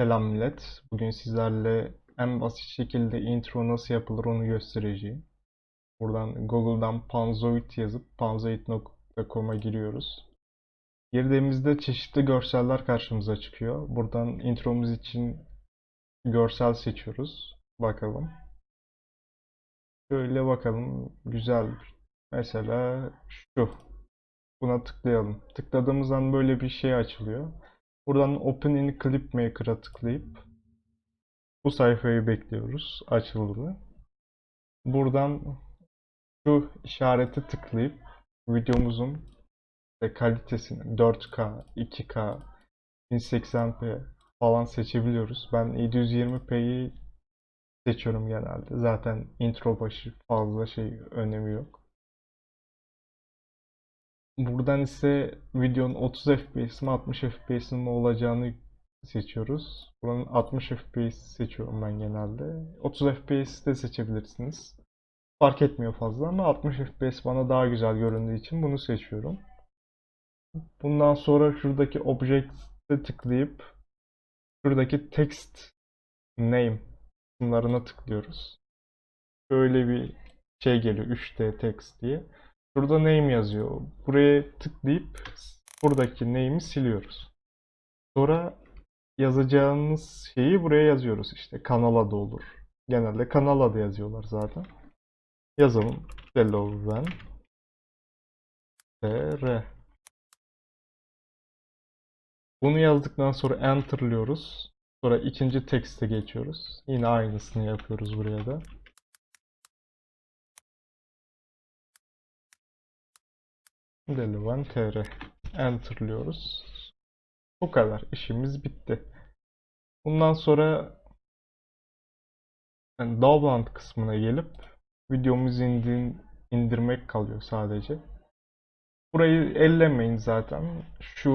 Selam millet. Bugün sizlerle en basit şekilde intro nasıl yapılır onu göstereceğim. Buradan Google'dan Panzoid yazıp panzoid.com'a giriyoruz. Girdiğimizde çeşitli görseller karşımıza çıkıyor. Buradan intromuz için görsel seçiyoruz. Bakalım. Şöyle bakalım. Güzel. Mesela şu. Buna tıklayalım. Tıkladığımız an böyle bir şey açılıyor. Buradan Open Clip Maker'a tıklayıp bu sayfayı bekliyoruz açıldığını. Buradan şu işareti tıklayıp videomuzun işte kalitesini 4K, 2K, 1080p falan seçebiliyoruz. Ben 720p'yi seçiyorum genelde. Zaten intro başı fazla şey önemi yok. Buradan ise videonun 30 FPS mi 60 FPS'in mi olacağını seçiyoruz. Buranın 60 FPS seçiyorum ben genelde. 30 FPS de seçebilirsiniz. Fark etmiyor fazla ama 60 FPS bana daha güzel göründüğü için bunu seçiyorum. Bundan sonra şuradaki Object'e tıklayıp şuradaki Text Name kısımlarına tıklıyoruz. Böyle bir şey geliyor 3D Text diye. Burada name yazıyor. Buraya tıklayıp buradaki name'i siliyoruz. Sonra yazacağınız şeyi buraya yazıyoruz işte. Kanal adı olur. Genelde kanal adı yazıyorlar zaten. Yazalım. Deloven TR Bunu yazdıktan sonra enter'lıyoruz. Sonra ikinci tekste geçiyoruz. Yine aynısını yapıyoruz buraya da. Delivan TR Enter'lıyoruz. Bu kadar. İşimiz bitti. Bundan sonra yani download kısmına gelip videomuzu indir, indirmek kalıyor sadece. Burayı ellemeyin zaten. Şu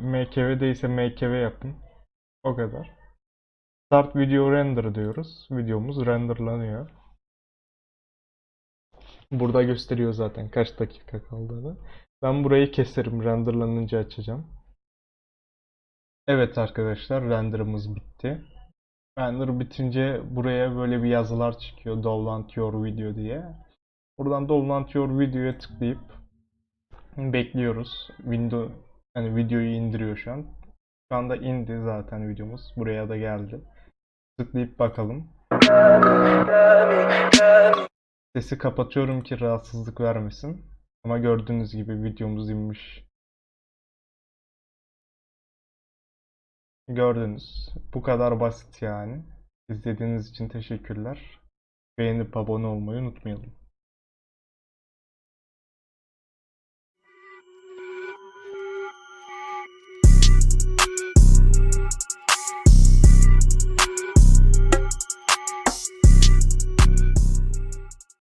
MKV'de ise MKV yapın. O kadar. Start video render diyoruz. Videomuz renderlanıyor. Burada gösteriyor zaten kaç dakika kaldığını. Ben burayı keserim. Renderlanınca açacağım. Evet arkadaşlar renderımız bitti. Render bitince buraya böyle bir yazılar çıkıyor. Download your video diye. Buradan download your video'ya tıklayıp bekliyoruz. Window hani videoyu indiriyor şu an. Şu anda indi zaten videomuz. Buraya da geldi. Tıklayıp bakalım. Sesi kapatıyorum ki rahatsızlık vermesin. Ama gördüğünüz gibi videomuz inmiş. Gördünüz. Bu kadar basit yani. İzlediğiniz için teşekkürler. Beğenip abone olmayı unutmayalım.